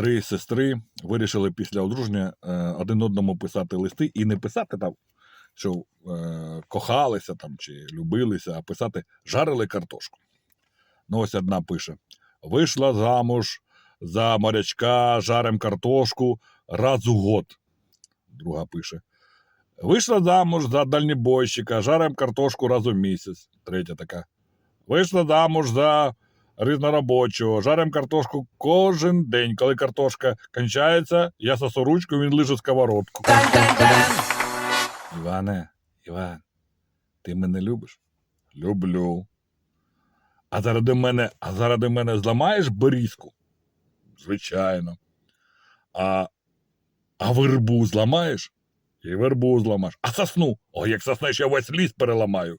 три сестри вирішили після одруження е, один одному писати листи і не писати там, що е, кохалися там чи любилися, а писати жарили картошку. Ну, ось одна пише: Вийшла замуж за морячка, жарим картошку раз у год. Друга пише. Вийшла замуж за дальнібойщика, жарим картошку раз у місяць. Третя така. Вийшла замуж за різноробочого, жарим картошку кожен день. Коли картошка кончається, я сосу ручку, він лиже сковородку. Іване, Іван, ти мене любиш? Люблю. А заради мене, а заради мене зламаєш берізку? Звичайно. А, а вербу зламаєш? І вербу зламаєш. А сосну? О, як соснеш, я весь ліс переламаю.